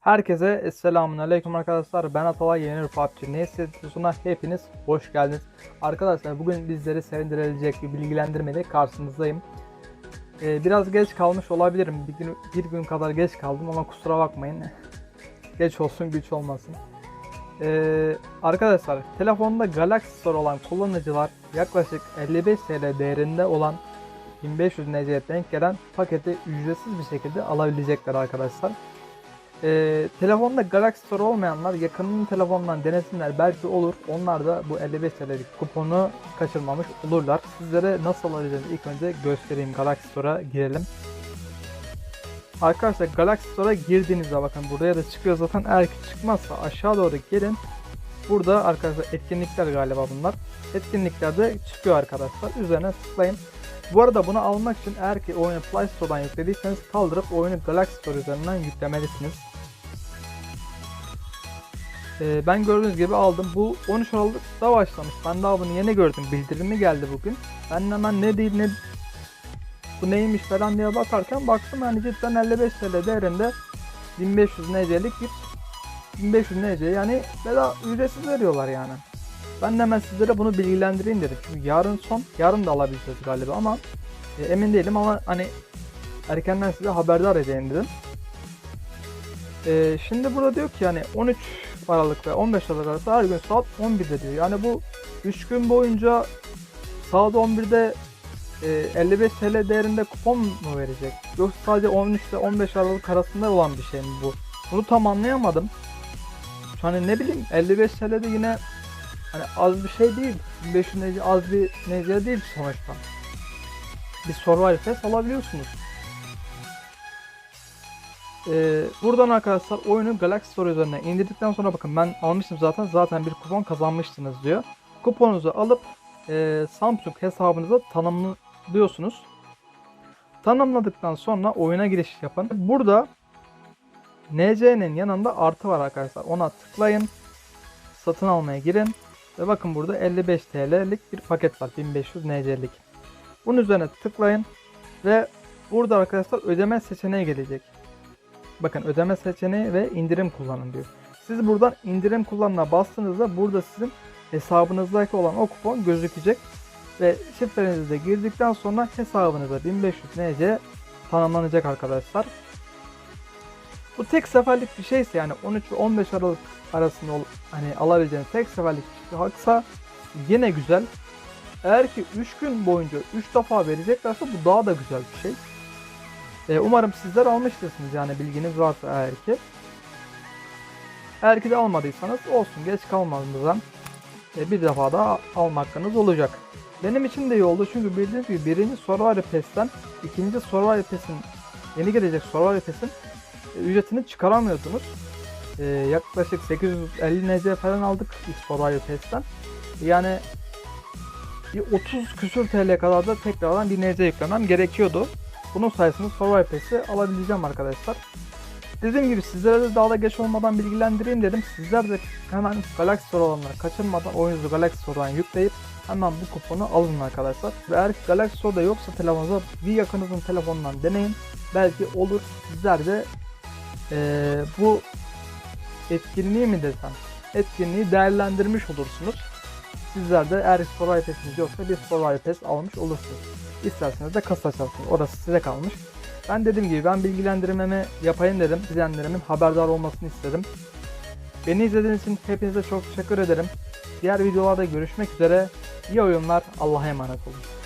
Herkese Esselamun Aleyküm arkadaşlar. Ben Atalay Yeni PUBG Neyse videosuna hepiniz hoş geldiniz. Arkadaşlar bugün bizleri sevindirecek bir bilgilendirmeyle karşınızdayım. Ee, biraz geç kalmış olabilirim. Bir gün, bir gün kadar geç kaldım ama kusura bakmayın. geç olsun güç olmasın. Ee, arkadaşlar telefonda Galaxy Store olan kullanıcılar yaklaşık 55 TL değerinde olan 1500 NC'ye denk gelen paketi ücretsiz bir şekilde alabilecekler arkadaşlar. Ee, telefonda Galaxy Store olmayanlar yakınının telefonundan denesinler belki olur. Onlar da bu 55 TL'lik kuponu kaçırmamış olurlar. Sizlere nasıl alacağını ilk önce göstereyim. Galaxy Store'a girelim. Arkadaşlar Galaxy Store'a girdiğinizde bakın buraya da çıkıyor zaten. Eğer ki çıkmazsa aşağı doğru gelin. Burada arkadaşlar etkinlikler galiba bunlar. Etkinliklerde çıkıyor arkadaşlar. Üzerine tıklayın. Bu arada bunu almak için eğer ki oyunu Play Store'dan yüklediyseniz kaldırıp oyunu Galaxy Store üzerinden yüklemelisiniz. Ee, ben gördüğünüz gibi aldım. Bu 13 Aralık'ta başlamış. Ben daha bunu yeni gördüm. Bildirimi geldi bugün. Ben hemen ne değil ne bu neymiş falan diye bakarken baktım yani cidden 55 TL değerinde 1500 NC'lik bir 1500 NC yani bedava ücretsiz veriyorlar yani. Ben de hemen sizlere bunu bilgilendireyim dedim. Çünkü yarın son, yarın da alabileceğiz galiba ama e, emin değilim ama hani erkenden size haberdar edeyim dedim. E, şimdi burada diyor ki yani 13 Aralık ve 15 Aralık arası her gün saat 11'de diyor. Yani bu 3 gün boyunca saat 11'de e, 55 TL değerinde kupon mu verecek? Yoksa sadece 13 ile 15 Aralık arasında olan bir şey mi bu? Bunu tam anlayamadım. Hani ne bileyim 55 TL de yine hani az bir şey değil. 500 nece az bir nece değil sonuçta. Bir survival pass alabiliyorsunuz. Ee, buradan arkadaşlar oyunu Galaxy Store üzerine indirdikten sonra bakın ben almıştım zaten zaten bir kupon kazanmıştınız diyor. Kuponunuzu alıp e, Samsung hesabınıza tanımlıyorsunuz. Tanımladıktan sonra oyuna giriş yapın. Burada NC'nin yanında artı var arkadaşlar. Ona tıklayın. Satın almaya girin. Ve bakın burada 55 TL'lik bir paket var. 1500 NC'lik. Bunun üzerine tıklayın. Ve burada arkadaşlar ödeme seçeneği gelecek. Bakın ödeme seçeneği ve indirim kullanın diyor. Siz buradan indirim kullanına bastığınızda burada sizin hesabınızdaki olan o kupon gözükecek. Ve şifrenizi de girdikten sonra hesabınıza 1500 NC tanımlanacak arkadaşlar. Bu tek seferlik bir şeyse yani 13 ve 15 Aralık arasında ol, hani alabileceğiniz tek seferlik bir haksa yine güzel. Eğer ki 3 gün boyunca 3 defa vereceklerse bu daha da güzel bir şey. Ee, umarım sizler almıştırsınız yani bilginiz varsa eğer ki. Eğer ki de almadıysanız olsun geç kalmadığınızdan e, bir defa daha alma hakkınız olacak. Benim için de iyi oldu çünkü bildiğiniz gibi birinci Survivor Pass'ten ikinci Survivor Pass'in yeni gelecek Survivor Pass'in ücretini çıkaramıyordunuz. Ee, yaklaşık 850 NC falan aldık Survivor Pass'ten. Yani bir 30 küsür TL kadar da tekrardan bir NC yüklemem gerekiyordu. Bunun sayesinde Survivor Pass'i alabileceğim arkadaşlar. Dediğim gibi sizlere de daha da geç olmadan bilgilendireyim dedim. Sizler de hemen Galaxy Store olanları kaçırmadan oyununuzu Galaxy Store'dan yükleyip hemen bu kuponu alın arkadaşlar. Ve eğer Galaxy Store'da yoksa telefonunuza bir yakınızın telefonundan deneyin. Belki olur. Sizler de ee, bu etkinliği mi desem etkinliği değerlendirmiş olursunuz. Sizler de eğer Survivor Pass'iniz yoksa bir Survivor Pass almış olursunuz. İsterseniz de kasa açarsınız. Orası size kalmış. Ben dediğim gibi ben bilgilendirmemi yapayım dedim. İzleyenlerimin haberdar olmasını istedim. Beni izlediğiniz için hepinize çok teşekkür ederim. Diğer videolarda görüşmek üzere. İyi oyunlar. Allah'a emanet olun.